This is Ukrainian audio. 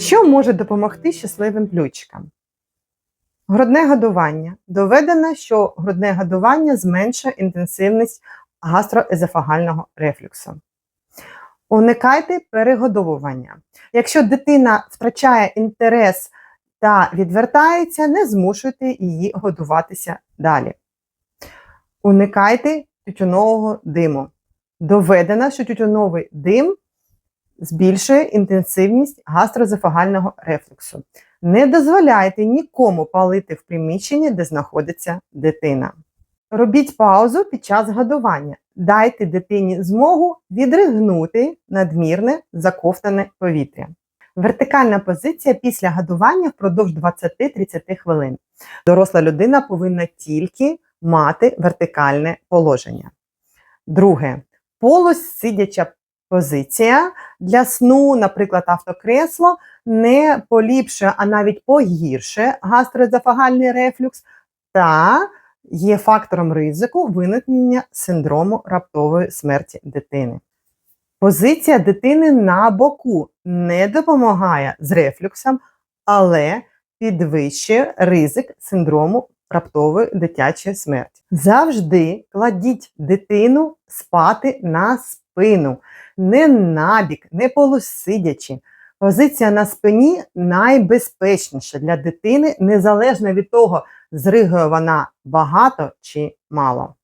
Що може допомогти щасливим плючикам? Грудне годування. Доведено, що грудне годування зменшує інтенсивність гастроезофагального рефлюксу. Уникайте перегодовування. Якщо дитина втрачає інтерес та відвертається, не змушуйте її годуватися далі. Уникайте тютюнового диму. Доведено, що тютюновий дим збільшує інтенсивність гастроезофагального рефлюксу. Не дозволяйте нікому палити в приміщенні, де знаходиться дитина. Робіть паузу під час годування. Дайте дитині змогу відригнути надмірне заковтане повітря. Вертикальна позиція після годування впродовж 20-30 хвилин. Доросла людина повинна тільки мати вертикальне положення. Друге полусидяча позиція для сну, наприклад, автокресло, не поліпшує, а навіть погіршує гастроезофагальний рефлюкс та є фактором ризику виникнення синдрому раптової смерті дитини. Позиція дитини на боку не допомагає з рефлюксом, але підвищує ризик синдрому раптової дитячу смерть Завжди кладіть дитину спати на спину, не набік, не полусидячи. Позиція на спині найбезпечніша для дитини, незалежно від того, зригує вона багато чи мало.